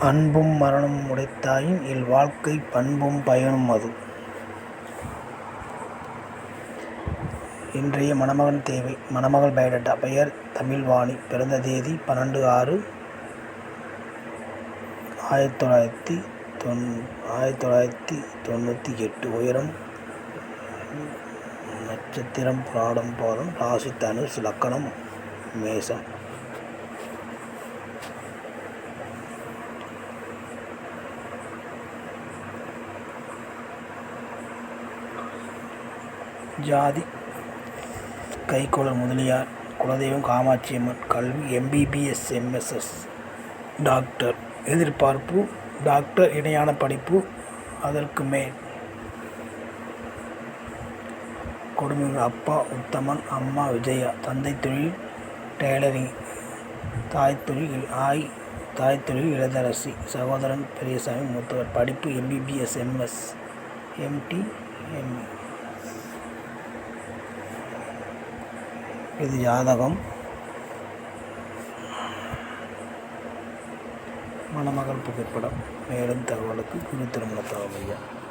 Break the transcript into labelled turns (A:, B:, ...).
A: அன்பும் மரணமும் உடைத்தாயின் இல்வாழ்க்கைப் பண்பும் பயனும் அது. இன்றைய மணமகன் தேவை. மணமகள் பயோடேட்டா பெயர் தமிழ்வாணி. பிறந்த தேதி பன்னெண்டு ஆறு ஆயிரத்தி தொள்ளாயிரத்தி தொன் ஆயிரத்தி தொள்ளாயிரத்தி தொண்ணூற்றி எட்டு. உயரம் நட்சத்திரம் புராடம் பாதம் ராசி தனுஷ் லக்கணம் மேசம். ஜாதி கைக்கோளர் முதலியார் குலதெய்வம் காமாட்சி அம்மன் கல்வி எம்பிபிஎஸ் எம்எஸ்எஸ் டாக்டர் எதிர்பார்ப்பு டாக்டர் இணையான படிப்பு அதற்கு மேல். கொடுமைகள் அப்பா உத்தமன் அம்மா விஜயா தந்தை தொழில் டெய்லரிங் தாய் தொழில் ஆய் தாய் தொழில் இளதரசி சகோதரன் பெரியசாமி மூத்தவர் படிப்பு எம்பிபிஎஸ் எம்எஸ் எம்டி எம் இது ஜாதகம். மணமகள் புகைப்படம். மேலும் தகவலுக்கு குரு திருமண தகவல்